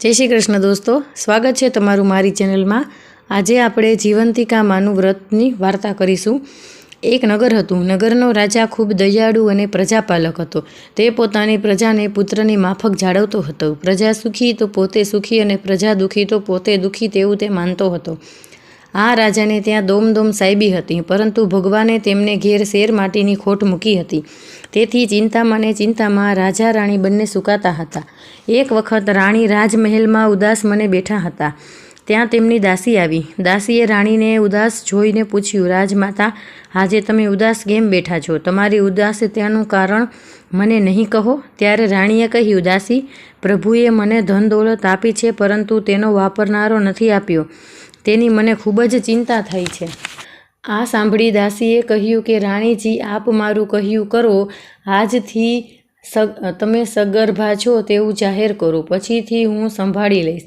જય શ્રી કૃષ્ણ દોસ્તો, સ્વાગત છે તમારું મારી ચેનલમાં. આજે આપણે જીવંતિકા માનું વ્રતની વાર્તા કરીશું. એક નગર હતું. નગરનો રાજા ખૂબ દયાળુ અને પ્રજાપાલક હતો. તે પોતાની પ્રજાને પુત્રની માફક જાળવતો હતો. પ્રજા સુખી તો પોતે સુખી અને પ્રજા દુઃખી તો પોતે દુઃખી તેવું તે માનતો હતો. આ રાજાને ત્યાં દોમ દોમ સાહેબી હતી, પરંતુ ભગવાને તેમને ઘેર શેર માટીની ખોટ મૂકી હતી. તેથી ચિંતામાં ને ચિંતામાં રાજા રાણી બંને સુકાતા હતા. એક વખત રાણી રાજમહેલમાં ઉદાસ મને બેઠા હતા. ત્યાં તેમની દાસી આવી. દાસીએ રાણીને ઉદાસ જોઈને પૂછ્યું, રાજમાતા, આજે તમે ઉદાસ કેમ બેઠા છો? તમારી ઉદાસીતાનું કારણ મને નહીં કહો? ત્યારે રાણીએ કહ્યું, દાસી, પ્રભુએ મને ધન દોલત આપી છે, પરંતુ તેનો વાપરનારો નથી આપ્યો. તેની મને ખૂબ જ ચિંતા થઈ છે. આ સાંભળી દાસીએ કહ્યું કે, રાણીજી, આપ મારું કહ્યું કરો. આજથી સગ, તમે સગર્ભા છો તેવું જાહેર કરો. પછીથી હું સંભાળી લઈશ.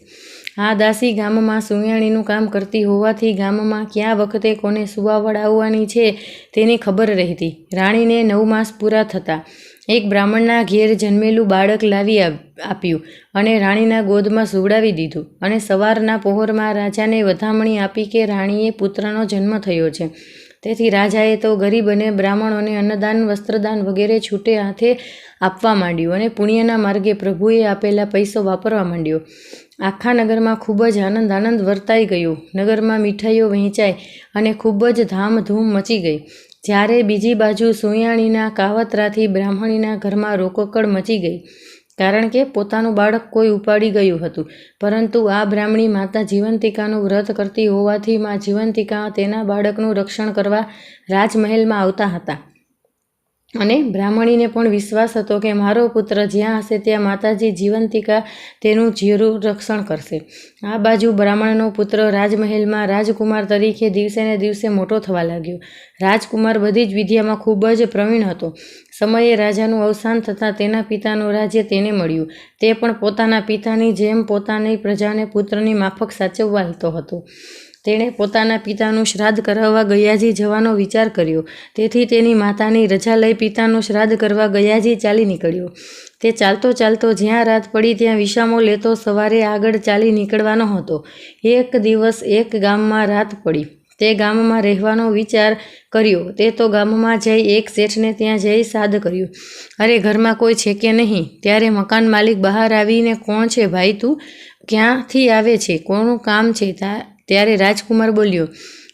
આ દાસી ગામમાં સુયાણીનું કામ કરતી હોવાથી ગામમાં ક્યાં વખતે કોને સુવા વડાવવાની છે તેની ખબર રહેતી. રાણીને નવ માસ પૂરા થતાં. એક બ્રાહ્મણના ઘેર જન્મેલું બાળક લાવી આપ્યું અને રાણીના ગોદમાં સુવડાવી દીધું અને સવારના પહોરમાં રાજાને વધામણી આપી કે રાણીએ પુત્રનો જન્મ થયો છે. તેથી રાજાએ તો ગરીબ અને બ્રાહ્મણોને અન્નદાન, વસ્ત્રદાન વગેરે છૂટે હાથે આપવા માંડ્યું અને પુણ્યના માર્ગે પ્રભુએ આપેલા પૈસો વાપરવા માંડ્યો. આખા નગરમાં ખૂબ જ આનંદ આનંદ વર્તાઈ ગયો. નગરમાં મીઠાઈઓ વહેંચાઈ અને ખૂબ જ ધામધૂમ મચી ગઈ. જ્યારે બીજી બાજુ સુયાણીના કાવતરાથી બ્રાહ્મણીના ઘરમાં રોકકડ મચી ગઈ, કારણ કે પોતાનું બાળક કોઈ ઉપાડી ગયું હતું. પરંતુ આ બ્રાહ્મણી માતા જીવંતિકાનું વ્રત કરતી હોવાથી મા જીવંતિકા તેના બાળકનું રક્ષણ કરવા રાજમહેલમાં આવતા હતા. અને બ્રાહ્મણીને પણ વિશ્વાસ હતો કે મારો પુત્ર જ્યાં હશે ત્યાં માતાજી જીવંતિકા તેનું જીરું રક્ષણ કરશે. આ બાજુ બ્રાહ્મણનો પુત્ર રાજમહેલમાં રાજકુમાર તરીકે દિવસે ને દિવસે મોટો થવા લાગ્યો. રાજકુમાર બધી જ વિદ્યામાં ખૂબ જ પ્રવીણ હતો. સમયે રાજાનું અવસાન થતાં તેના પિતાનું રાજ્ય તેને મળ્યું. તે પણ પોતાના પિતાની જેમ પોતાની પ્રજાને પુત્રની માફક સાચવવા હતો હતો. તેણે પોતાના પિતાનું શ્રાદ્ધ કરાવવા ગયાજી જવાનો વિચાર કર્યો. તેથી તેની માતાની રજા લઈ પિતાનું શ્રાદ્ધ કરવા ગયાજી ચાલી નીકળ્યો. તે ચાલતો ચાલતો જ્યાં રાત પડી ત્યાં વિશામો લેતો સવારે આગળ ચાલી નીકળવાનો હતો. એક દિવસ એક ગામમાં રાત પડી. તે ગામમાં રહેવાનો વિચાર કર્યો. તે તો ગામમાં જઈ એક શેઠને ત્યાં જઈ સાદ કર્યું. અરે, ઘરમાં કોઈ છે કે નહીં? ત્યારે મકાન માલિક બહાર આવીને, કોણ છે ભાઈ તું? ક્યાંથી આવે છે? કોનું કામ છે? તા- ત્યારે રાજકુમાર બોલ્યો,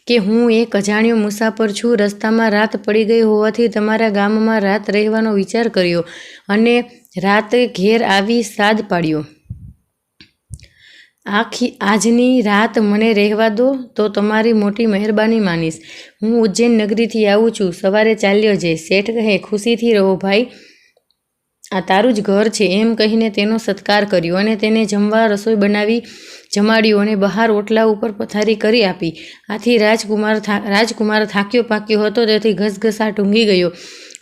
કે હું એક અજાણ્યો મુસાફર છું, રસ્તામાં રાત પડી ગઈ હોવાથી તમારા ગામમાં રાત રહેવાનો વિચાર કર્યો અને રાતે ઘેર આવી સાદ પાડ્યો. આખી આજની રાત મને રહેવા દો, તો તમારી મોટી મહેરબાની માનીશ. હું ઉજ્જૈન નગરીથી આવું છું. સવારે ચાલ્યો જઈશ. શેઠ કહે, ખુશીથી રહો ભાઈ. આ તારું જ ઘર છે એમ કહીને તેનો સત્કાર કર્યો અને તેને જમવા રસોઈ બનાવી જમાડ્યું અને બહાર ઓટલા ઉપર પથારી કરી આપી. આથી રાજકુમાર રાજકુમાર થાક્યો પાક્યો હતો તેથી ઘસઘસાટ ઊંઘી ગયો.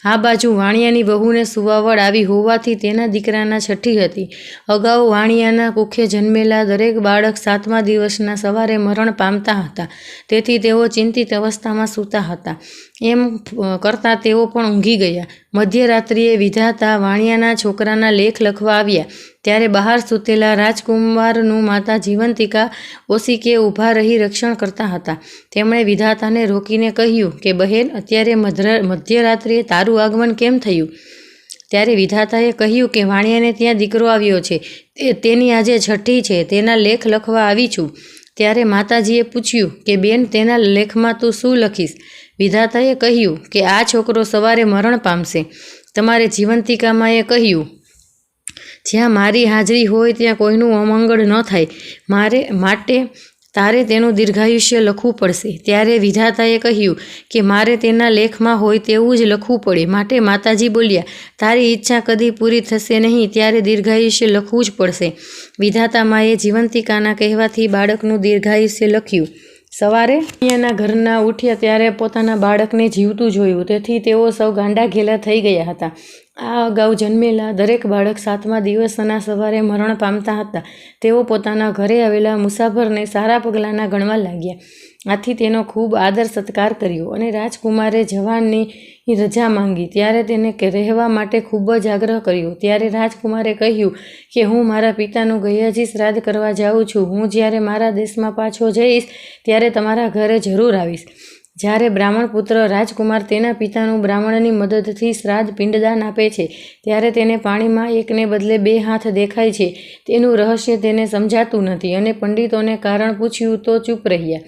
આ બાજુ વાણિયાની વહુને સુવાવડ આવી હોવાથી તેના દીકરાના છઠ્ઠી હતી. અગાઉ વાણિયાના કુખે જન્મેલા દરેક બાળક સાતમા દિવસના સવારે મરણ પામતા હતા. તેથી તેઓ ચિંતિત અવસ્થામાં સૂતા હતા. એમ કરતાં તેઓ પણ ઊંઘી ગયા. મધ્યરાત્રિએ વિધાતા વાણિયાના છોકરાના લેખ લખવા આવ્યા. ત્યારે બહાર સૂતેલા રાજકુમારનું માતા જીવંતિકા ઓશિકે ઊભા રહી રક્ષણ કરતા હતા. તેમણે વિધાતાને રોકીને કહ્યું કે, બહેન, અત્યારે મધ્યરાત્રિએ તારું આગમન કેમ થયું? ત્યારે વિધાતાએ કહ્યું કે, વાણિયાને ત્યાં દીકરો આવ્યો છે. તેની આજે છઠ્ઠી છે. તેના લેખ લખવા આવી છું. ત્યારે માતાજીએ પૂછ્યું કે, બેન, તેના લેખમાં તું શું લખીશ? વિધાતાએ કહ્યું કે આ છોકરો સવારે મરણ પામશે. તમારે જીવંતિકામાએ કહ્યું, જ્યાં મારી હાજરી હોય ત્યાં કોઈનું અમંગળ ન થાય. મારે, માટે તારે તેનું દીર્ઘાયુષ્ય લખવું પડશે. ત્યારે વિધાતાએ કહ્યું કે, મારે તેના લેખમાં હોય તેવું જ લખવું પડે. માટે માતાજી બોલ્યા, તારી ઈચ્છા કદી પૂરી થશે નહીં, ત્યારે દીર્ઘાયુષ્ય લખવું જ પડશે. વિધાતા માએ જીવંતિકાના કહેવાથી બાળકનું દીર્ઘાયુષ્ય લખ્યું. સવારે અહીંયાના ઘરના ઉઠ્યા ત્યારે પોતાના બાળકને જીવતું જોયું. તેથી તેઓ સૌ ગાંડા ઘેલા થઈ ગયા હતા. આ અગાઉ જન્મેલા દરેક બાળક સાતમા દિવસના સવારે મરણ પામતા હતા. તેઓ પોતાના ઘરે આવેલા મુસાફરને સારા પગલાંના ગણવા લાગ્યા. આથી તેનો ખૂબ આદર સત્કાર કર્યો અને રાજકુમારે જવાનની રજા માંગી. ત્યારે તેને રહેવા માટે ખૂબ જ આગ્રહ કર્યો. ત્યારે રાજકુમારે કહ્યું કે, હું મારા પિતાનું ગયાજી શ્રાદ્ધ કરવા જાઉં છું. હું જ્યારે મારા દેશમાં પાછો જઈશ, ત્યારે તમારા ઘરે જરૂર આવીશ. જ્યારે બ્રાહ્મણ પુત્ર રાજકુમાર તેના પિતાનું બ્રાહ્મણની મદદથી શ્રાદ્ધ પિંડદાન આપે છે, ત્યારે તેને પાણીમાં એકને બદલે બે હાથ દેખાય છે. તેનું રહસ્ય તેને સમજાતું નથી અને પંડિતોને કારણ પૂછ્યું તો ચૂપ રહ્યા.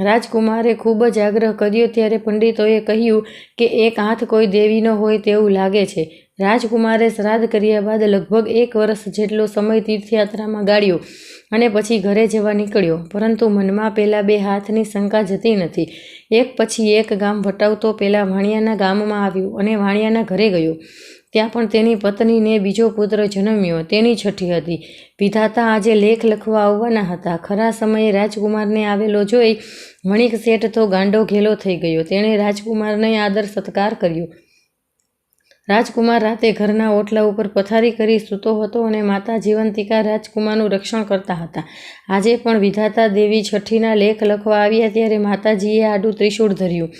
રાજકુમારે ખૂબ જ આગ્રહ કર્યો ત્યારે પંડિતોએ કહ્યું કે એક હાથ કોઈ દેવીનો હોય તેવું લાગે છે. રાજકુમારે શ્રાદ્ધ કર્યા બાદ લગભગ એક વર્ષ જેટલો સમય તીર્થયાત્રામાં ગાળ્યો અને પછી ઘરે જવા નીકળ્યો. પરંતુ મનમાં પહેલાં બે હાથની શંકા જતી નથી. એક પછી એક ગામ વટાવતો પહેલાં વાણિયાના ગામમાં આવ્યો અને વાણિયાના ઘરે ગયો. ત્યાં પણ તેની પત્નીને બીજો પુત્ર જન્મ્યો. તેની છઠ્ઠી હતી. વિધાતા આજે લેખ લખવા આવવાના હતા. ખરા સમયે રાજકુમારને આવેલો જોઈ વણિક શેઠ તો ગાંડો ઘેલો થઈ ગયો. તેણે રાજકુમારને આદર સત્કાર કર્યો. રાજકુમાર રાતે ઘરના ઓટલા ઉપર પથારી કરી સૂતો હતો અને માતા જીવંતિકા રાજકુમારનું રક્ષણ કરતા હતા. આજે પણ વિધાતા દેવી છઠ્ઠીના લેખ લખવા આવ્યા ત્યારે માતાજીએ આડું ત્રિશૂળ ધર્યું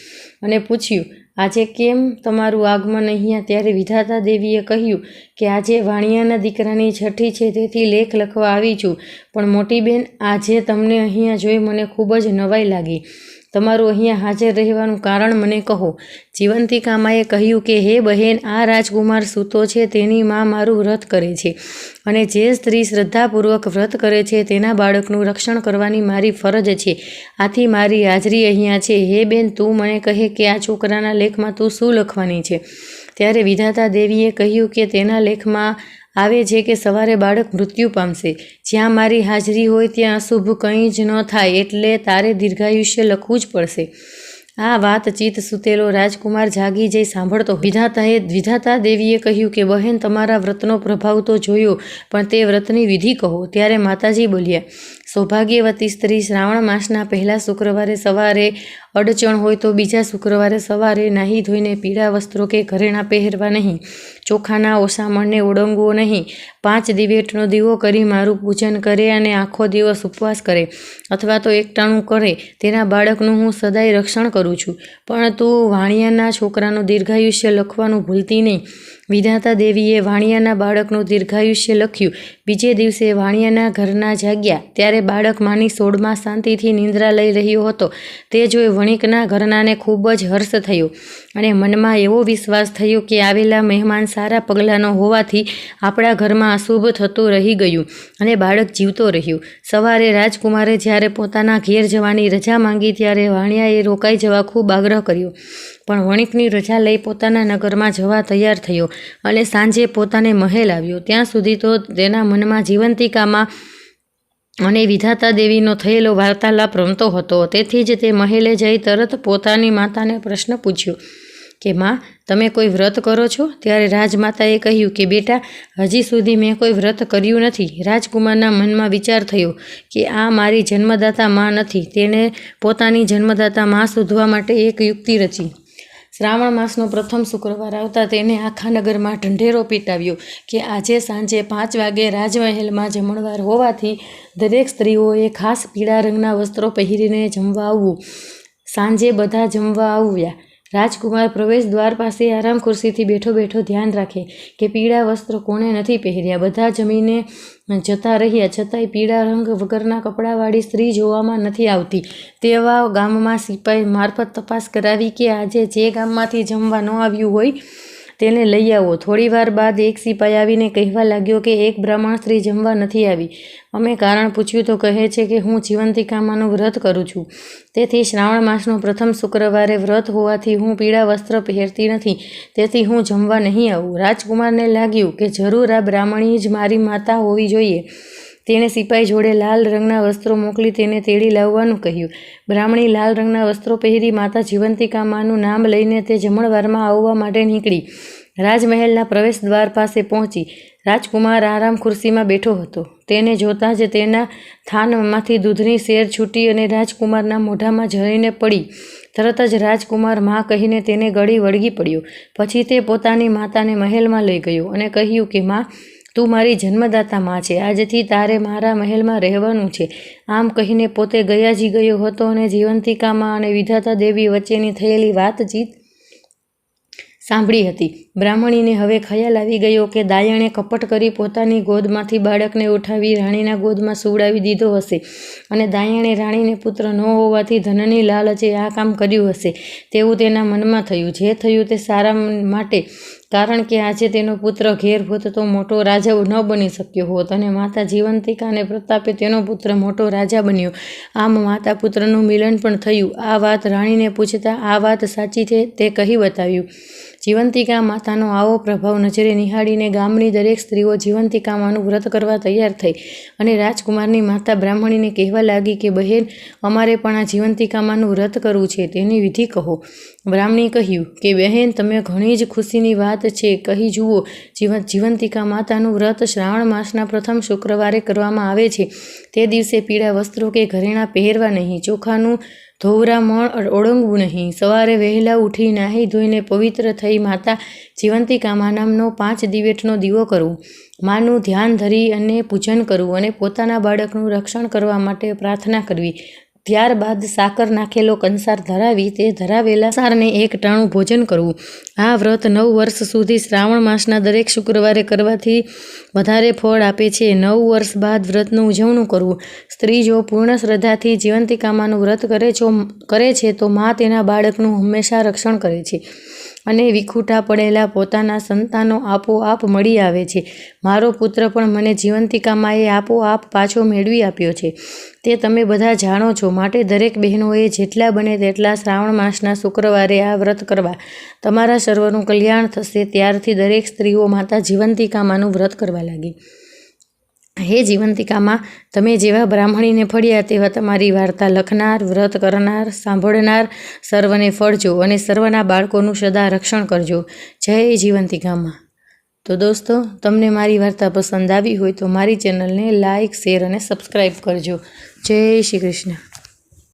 અને પૂછ્યું, આજે કેમ તમારું આગમન અહીંયા? ત્યારે વિધાતા દેવીએ કહ્યું કે, આજે વાણિયાના દીકરાની છઠ્ઠી છે, તેથી લેખ લખવા આવી છું, પણ મોટી બેન, આજે તમને અહીંયા જોઈ મને ખૂબ જ નવાઈ લાગી. તમારું અહીંયા હાજર રહેવાનું કારણ મને કહો. જીવંતિકામાએ કહ્યું કે, હે બહેન, આ રાજકુમાર સૂતો છે, તેની માં મારું વ્રત કરે છે. અને જે સ્ત્રી શ્રદ્ધાપૂર્વક વ્રત કરે છે, તેના બાળકનું રક્ષણ કરવાની મારી ફરજ છે. આથી મારી હાજરી અહીંયા છે. હે બેન, તું મને કહે કે, આ છોકરાના લેખમાં તું શું લખવાની છે? ત્યારે વિધાતા દેવીએ કહ્યું કે, તેના લેખમાં આવે છે કે સવારે બાળક મૃત્યુ પામશે. જ્યાં મારી હાજરી હોય ત્યાં અશુભ કંઈ જ ન થાય એટલે તારે દીર્ઘાયુષ્ય લખવું જ પડશે. આ વાતચીત સૂતેલો રાજકુમાર જાગી જઈ સાંભળતો વિધાતાએ વિધાતા દેવીએ કહ્યું કે, બહેન, તમારા વ્રતનો પ્રભાવ તો જોયો, પણ તે વ્રતની વિધિ કહો. ત્યારે માતાજી બોલ્યા સૌભાગ્યવતી સ્ત્રી શ્રાવણ માસના પહેલા શુક્રવારે સવારે અડચણ હોય તો બીજા શુક્રવારે સવારે નાહી ધોઈને પીળા વસ્ત્રો કે ઘરેણાં પહેરવા નહીં, ચોખાના ઓસામણને ઓળંગવો નહીં, પાંચ દિવેટનો દીવો કરી મારું પૂજન કરે અને આખો દિવસ ઉપવાસ કરે, અથવા તો એકટાણું કરે, તેના બાળકનું હું સદાય રક્ષણ કરું છું. પણ તું વાણિયાના છોકરાનું દીર્ઘાયુષ્ય લખવાનું ભૂલતી નહીં. વિધાતા દેવીએ વાણિયાના બાળકનું દીર્ઘાયુષ્ય લખ્યું. બીજે દિવસે વાણિયાના ઘરના જાગ્યા, ત્યારે બાળક માની સોળમાં શાંતિથી નિંદ્રા લઈ રહ્યો હતો. તે જોઈ વણિકના ઘરનાને ખૂબ જ હર્ષ થયો અને મનમાં એવો વિશ્વાસ થયો કે આવેલા મહેમાન સારા પગલાંનો હોવાથી આપણા ઘરમાં અશુભ થતું રહી ગયું અને બાળક જીવતો રહ્યું. સવારે રાજકુમારે જ્યારે પોતાના ઘેર જવાની રજા માંગી ત્યારે વાણિયાએ રોકાઈ જવા ખૂબ આગ્રહ કર્યો. પણ વણિકની રજા લઈ પોતાના નગરમાં જવા તૈયાર થયો અને સાંજે પોતાને મહેલ આવ્યો. ત્યાં સુધી તો તેના મનમાં જીવંતિકામાં અને વિધાતા દેવીનો થયેલો વાર્તાલાપ રમતો હતો. તેથી જ તે મહેલે જઈ તરત પોતાની માતાને પ્રશ્ન પૂછ્યો કે, માં, તમે કોઈ વ્રત કરો છો? ત્યારે રાજમાતાએ કહ્યું કે, બેટા, હજી સુધી મેં કોઈ વ્રત કર્યું નથી. રાજકુમારના મનમાં વિચાર થયો કે, આ મારી જન્મદાતા માં નથી. તેણે પોતાની જન્મદાતા માં શોધવા માટે એક યુક્તિ રચી. શ્રાવણ માસનો પ્રથમ શુક્રવાર આવતા તેને આખા નગરમાં ઢંઢેરો પીટાવ્યો કે આજે સાંજે પાંચ વાગે રાજમહેલમાં જમણવાર હોવાથી દરેક સ્ત્રીઓએ ખાસ પીળા રંગના વસ્ત્રો પહેરીને જમવા આવવું. સાંજે બધા જમવા આવ્યા. રાજકુમાર પ્રવેશ દ્વાર પાસે આરામ ખુરશીથી બેઠો બેઠો ધ્યાન રાખે કે પીળા વસ્ત્રો કોણે નથી પહેર્યા. બધા જમીને જતા રહ્યા. છતાંય પીળા રંગ વગરના કપડાવાળી સ્ત્રી જોવામાં નથી આવતી. તેવા ગામમાં સિપાઈ મારફત તપાસ કરાવી કે આજે જે ગામમાંથી જમવા ન આવ્યું હોય તેને લઈ આવો. થોડીવાર બાદ એક સિપાઈ આવીને કહેવા લાગ્યો કે એક બ્રાહ્મણ સ્ત્રી જમવા નથી આવી. અમે કારણ પૂછ્યું તો કહે છે કે હું જીવંતિકામાનું વ્રત કરું છું. તેથી શ્રાવણ માસનો પ્રથમ શુક્રવારે વ્રત હોવાથી હું પીળા વસ્ત્ર પહેરતી નથી. તેથી હું જમવા નહીં આવું. રાજકુમારને લાગ્યું કે જરૂર આ બ્રાહ્મણી જ મારી માતા હોવી જોઈએ. તેણે સિપાઈ જોડે લાલ રંગના વસ્ત્રો મોકલી તેને તેડી લાવવાનું કહ્યું. બ્રાહ્મણી લાલ રંગના વસ્ત્રો પહેરી માતા જીવંતિકા માનું નામ લઈને તે જમણવારમાં આવવા માટે નીકળી. રાજમહેલના પ્રવેશ દ્વાર પાસે પહોંચી. રાજકુમાર આરામ ખુરશીમાં બેઠો હતો. તેને જોતાં જ તેના થાનમાંથી દૂધની શેર છૂટી અને રાજકુમારના મોઢામાં જઈને પડી. તરત જ રાજકુમારમાં કહીને તેને ગળી વળગી પડ્યો. પછી તે પોતાની માતાને મહેલમાં લઈ ગયો અને કહ્યું કે, માં તું મારી જન્મદાતા માં છે. આજથી તારે મારા મહેલમાં રહેવાનું છે. આમ કહીને પોતે ગયાજી ગયો હતો અને જીવંતિકામાં અને વિધાતા દેવી વચ્ચેની થયેલી વાતચીત સાંભળી હતી. બ્રાહ્મણીને હવે ખ્યાલ આવી ગયો કે દાયણે કપટ કરી પોતાની ગોદમાંથી બાળકને ઉઠાવી રાણીના ગોદમાં સુવડાવી દીધો હશે. અને દાયણે રાણીને પુત્ર ન હોવાથી ધનની લાલચે આ કામ કર્યું હશે. તેવું તેના મનમાં થયું. જે થયું તે સારા માટે, કારણ કે આજે તેનો પુત્ર ઘેર હોત તો મોટો રાજા ન બની શક્યો હોત અને માતા જીવંતિકા અને પ્રતાપે તેનો પુત્ર મોટો રાજા બન્યો. આમ માતા પુત્રનું મિલન પણ થયું. આ વાત રાણીને પૂછતા આ વાત સાચી છે તે કહી બતાવ્યું. જીવંતિકા માતાનો આવો પ્રભાવ નજરે નિહાળીને ગામની દરેક સ્ત્રીઓ જીવંતિકામાંનું વ્રત કરવા તૈયાર થઈ અને રાજકુમારની માતા બ્રાહ્મણીને કહેવા લાગી કે, બહેન, અમારે પણ આ જીવંતિકામાનું વ્રત કરવું છે, તેની વિધિ કહો. બ્રાહ્મણી કહ્યું કે, બહેન, તમે ઘણી જ ખુશીની વાત છે. કહી જુઓ જીવંતિકા માતાનું વ્રત શ્રાવણ માસના પ્રથમ શુક્રવારે કરવામાં આવે છે. તે દિવસે પીળા વસ્ત્રો કે ઘરેણાં પહેરવા નહીં, ચોખાનું ધોવરા મણ ઓળંગવું નહીં. સવારે વહેલા ઉઠી નાહી ધોઈને પવિત્ર થઈ માતા જીવંતિકામા નામનો પાંચ દિવેટનો દીવો કરવું માનું ધ્યાન ધરી અને પૂજન કરવું અને પોતાના બાળકનું રક્ષણ કરવા માટે પ્રાર્થના કરવી. ત્યારબાદ સાકર નાખેલો કંસાર ધરાવી તે ધરાવેલા સારને એક ટાણું ભોજન કરવું. આ વ્રત નવ વર્ષ સુધી શ્રાવણ માસના દરેક શુક્રવારે કરવાથી વધારે ફળ આપે છે. નવ વર્ષ બાદ વ્રતનું ઉજવણું કરવું. સ્ત્રી જો પૂર્ણ શ્રદ્ધાથી જીવંતિકામાનું વ્રત કરે છો, કરે છે તો મા તેના બાળકનું હંમેશા રક્ષણ કરે છે. અને વિખૂટા પડેલા પોતાના સંતાનો આપોઆપ મળી આવે છે. મારો પુત્ર પણ મને જીવંતિકામાએ આપોઆપ પાછો મેળવી આપ્યો છે. તે તમે બધા જાણો છો, માટે દરેક બહેનોએ જેટલા બને તેટલા શ્રાવણ માસના શુક્રવારે આ વ્રત કરવા. તમારા સર્વનું કલ્યાણ થશે, ત્યારથી દરેક સ્ત્રીઓ માતા જીવંતિકામાનું વ્રત કરવા લાગી. હે જીવંતિકામાં, તમે જેવા બ્રાહ્મણીને ફળ્યા તેવા તમારી વાર્તા લખનાર, વ્રત કરનાર, સાંભળનાર સર્વને ફળજો અને સર્વના બાળકોનું સદા રક્ષણ કરજો. જય જીવંતિકામાં. તો દોસ્તો, તમને મારી વાર્તા પસંદ આવી હોય તો મારી ચેનલને લાઇક શેર અને સબસ્ક્રાઈબ કરજો. જય શ્રી કૃષ્ણ.